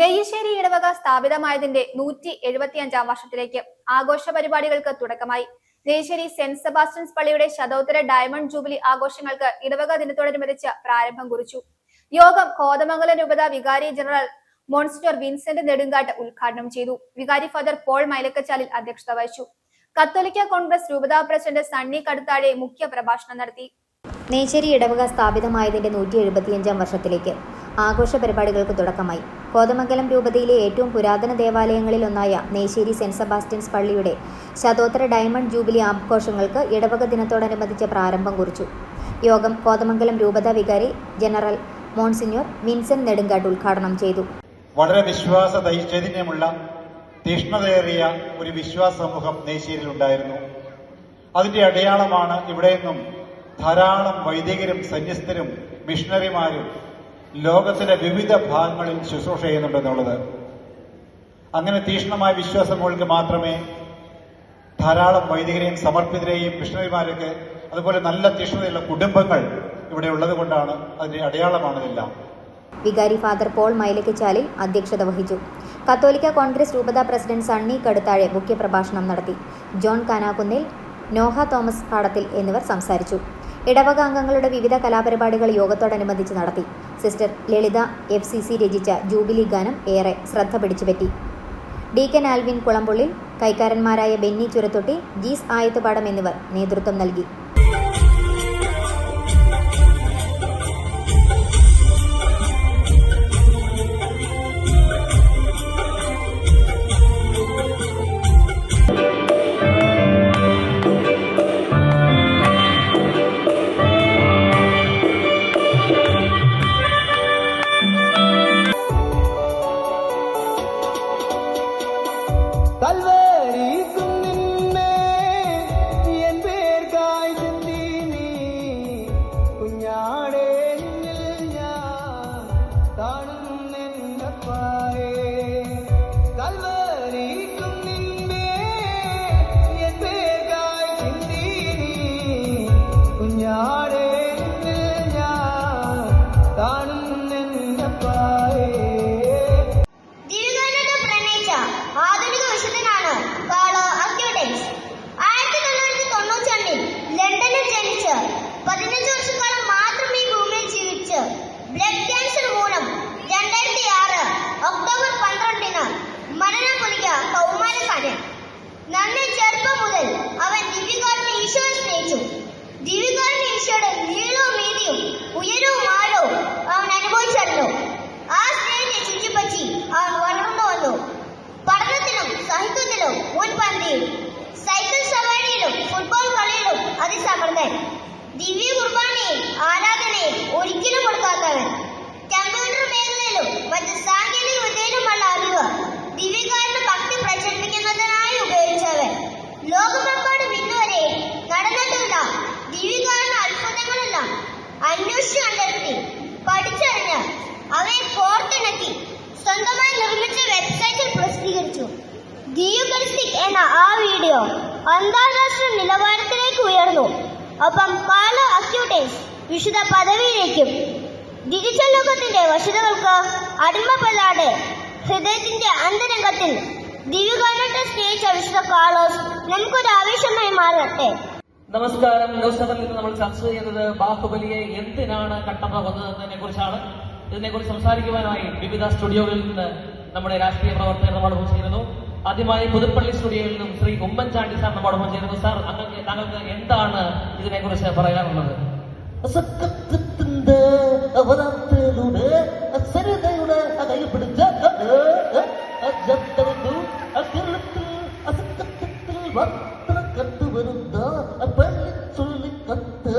നെയ്യശ്ശേരി ഇടവക സ്ഥാപിതമായതിന്റെ നൂറ്റി എഴുപത്തിയഞ്ചാം വർഷത്തിലേക്ക് ആഘോഷ പരിപാടികൾക്ക് തുടക്കമായി. നെയ്യശ്ശേരി സെന്റ് സെബാസ്റ്റ്യൻസ് പള്ളിയുടെ ശതോത്തര ഡയമണ്ട് ജൂബിലി ആഘോഷങ്ങൾക്ക് ഇടവക ദിനത്തോടനുബന്ധിച്ച് പ്രാരംഭം കുറിച്ചു. യോഗം കോതമംഗലം രൂപത വികാരി ജനറൽ മോൺസിറ്റർ വിൻസെന്റ് നെടുങ്കാട്ട് ഉദ്ഘാടനം ചെയ്തു. വികാരി ഫാദർ പോൾ മൈലക്കച്ചാലിൽ അധ്യക്ഷത വഹിച്ചു. കത്തോലിക്ക കോൺഗ്രസ് രൂപതാ പ്രസിഡന്റ് സണ്ണി കടുത്താഴെ മുഖ്യ പ്രഭാഷണം നടത്തി. നെയ്ശ്ശേരി ഇടവക സ്ഥാപിതമായതിന്റെ നൂറ്റി എഴുപത്തിയഞ്ചാം വർഷത്തിലേക്ക് ആഘോഷ പരിപാടികൾക്ക് തുടക്കമായി. കോതമംഗലം രൂപതയിലെ ഏറ്റവും പുരാതന ദേവാലയങ്ങളിലൊന്നായ നെയ്ശ്ശേരി സെന്റ് സെബാസ്റ്റ്യൻസ് പള്ളിയുടെ ശതോത്തര ഡയമണ്ട് ജൂബിലി ആഘോഷങ്ങൾക്ക് ഇടവക ദിനത്തോടനുബന്ധിച്ച് പ്രാരംഭം കുറിച്ചു. യോഗം കോതമംഗലം രൂപത വികാരി ജനറൽ മോൺസിഞ്ഞോർ വിൻസെന്റ് നെടുങ്കാട്ട് ഉദ്ഘാടനം ചെയ്തു. വളരെ വിശ്വാസ ദൈചൈതന്യമുള്ള തീഷ്ണതയേറിയ ഒരു വിശ്വാസ സമൂഹം നെയ്ശ്ശേരിയിലുണ്ടായിരുന്നു അതിന്റെ അടയാളമാണ് ഇവിടെ നിന്നും ധാരാളം വൈദികരും സന്യസ്തരും മിഷണറിമാരും ലോകത്തിലെ വിവിധ ഭാഗങ്ങളിൽ ശുശ്രൂഷ ചെയ്യുന്നുണ്ടെന്നുള്ളത് അങ്ങനെ തീഷ്ണമായ വിശ്വാസങ്ങൾക്ക് മാത്രമേ ധാരാളം വൈദികരെയും സമർപ്പിതരെയും മിഷണറിമാരൊക്കെ അതുപോലെ നല്ല തീക്ഷ്ണതയുള്ള കുടുംബങ്ങൾ ഇവിടെ ഉള്ളത് കൊണ്ടാണ് അതിന്റെ അടയാളമാണിതെല്ലാം വികാരി ഫാദർ പോൾ മൈലക്കച്ചാലിൽ അധ്യക്ഷത വഹിച്ചു. കത്തോലിക്ക കോൺഗ്രസ് രൂപതാ പ്രസിഡന്റ് സണ്ണി കടുത്താഴെ മുഖ്യപ്രഭാഷണം നടത്തി. ജോൺ കാനാക്കുന്നിൽ നോഹ തോമസ് പാടത്തിൽ എന്നിവർ സംസാരിച്ചു. ഇടവക അംഗങ്ങളുടെ വിവിധ കലാപരിപാടികൾ യോഗത്തോടനുബന്ധിച്ച് നടത്തി. Sister Lalitha F C C രചിച്ച ജൂബിലി ഗാനം ഏറെ ശ്രദ്ധ പിടിച്ചുപറ്റി. ഡീക്കൻ ആൽവിൻ കുളമ്പുള്ളിൽ കൈക്കാരന്മാരായ ബെന്നി ചുരത്തൊട്ടി ജീസ് ആയത്തുപാടം എന്നിവർ നേതൃത്വം നൽകി. आए ദിവ്യ കുർബാനയും ആരാധനയും ഒരിക്കലും കൊടുക്കാത്തവൻ. കമ്പ്യൂട്ടർ മേഖലയിലും മറ്റ് സാങ്കേതിക വിദ്യയിലുമുള്ള അറിവ് ദിവ്യകാരുടെ ഭക്തി പ്രചരിപ്പിക്കുന്നതിനായി ഉപയോഗിച്ചവൻ. ലോകമെമ്പാടും ഇന്നുവരെ നടന്നിട്ടുള്ള ദിവ്യകാരുടെ അത്ഭുതങ്ങളെല്ലാം അന്വേഷിച്ചു കണ്ടെത്തി പഠിച്ചറിഞ്ഞ് അവയെ കോർത്തിണക്കി സ്വന്തമായി നിർമ്മിച്ച വെബ്സൈറ്റിൽ പ്രസിദ്ധീകരിച്ചു. ദിയുഗലിസ്റ്റിക് എന്ന ആ വീഡിയോ അന്താരാഷ്ട്ര നിലവാരത്തിലേക്ക് ഉയർന്നു. ഒപ്പം പല അക്യൂട്ടേഴ്സ് വിശുദ്ധ പദവിയിലേക്കും ഡിജിറ്റൽ ലോകത്തിന്റെ വശതകൾക്ക് അടിമപ്പെടാതെ ഹൃദയത്തിന്റെ അന്തരംഗത്തിൽ ദിവ്യഗാനത്തെ സ്നേഹിച്ച വിശുദ്ധ കാളോസ് നമുക്കൊരു ആവേശമായി മാറട്ടെ. നമസ്കാരം. ന്യൂസ് നിന്ന് നമ്മൾ ചർച്ച ചെയ്യുന്നത് ബാഹുബലിയെ എന്തിനാണ് കട്ടപ്പ കൊന്നതെന്നതിനെ കുറിച്ചാണ് ഇതിനെക്കുറിച്ച് സംസാരിക്കുവാനായി വിവിധ സ്റ്റുഡിയോകളിൽ നിന്ന് നമ്മുടെ രാഷ്ട്രീയ പ്രവർത്തകർ നമ്മൾ ചേരുന്നു ആദ്യമായി പുതുപ്പള്ളി സ്റ്റുഡിയോയിൽ നിന്നും ശ്രീ ഉമ്മൻചാണ്ടി സാർ നമ്മോടൊപ്പം ചേരുന്നു സാർ അങ്ങനെ താങ്കൾക്ക് എന്താണ് ഇതിനെക്കുറിച്ച് പറയാനുള്ളത് അസക്കത്തിന്റെ അവതാരത്തിലൂടെ അസരതയുടെ കൈ പിടിച്ച അജത്തവു അകലത്തിൽ അസക്കത്തിൽ വസ്ത്ര കണ്ടുവരുന്ന പള്ളി ചൊല്ലി കത്ത്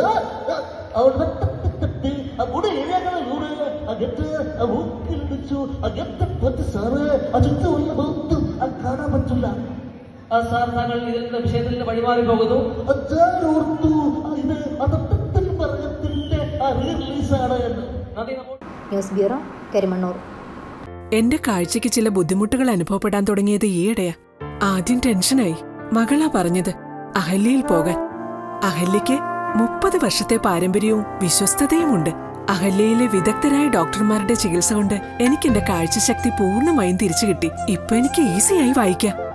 അവൾ വട്ടത്തിൽ തട്ടി അവിടെ ഇഴകളിലൂടെ അകത്ത് മൂക്കിൽ വെച്ചു അകത്തെ പറ്റി സാറ് അചുറ്റുള്ള താങ്കൾ ഇതിന്റെ വിഷയത്തിൽ നിന്ന് വഴിമാറി പോകുന്നു ഓർത്തു? ഇത് അബദ്ധത്തിൽ റിലീസാണ് ന്യൂസ് ബ്യൂറോ കരിമണ്ണൂർ. എന്റെ കാഴ്ചയ്ക്ക് ചില ബുദ്ധിമുട്ടുകൾ അനുഭവപ്പെടാൻ തുടങ്ങിയത് ഈയിടെയാ. ആദ്യം ടെൻഷനായി. മകളാ പറഞ്ഞത് അഹല്യയിൽ പോകാൻ. അഹല്യയ്ക്ക് മുപ്പത് വർഷത്തെ പാരമ്പര്യവും വിശ്വസ്തതയുമുണ്ട്. അഹല്യയിലെ വിദഗ്ധരായ ഡോക്ടർമാരുടെ ചികിത്സ കൊണ്ട് എനിക്ക് എന്റെ കാഴ്ചശക്തി പൂർണമായും തിരിച്ചു കിട്ടി ഇപ്പൊ എനിക്ക് ഈസിയായി വായിക്കാം.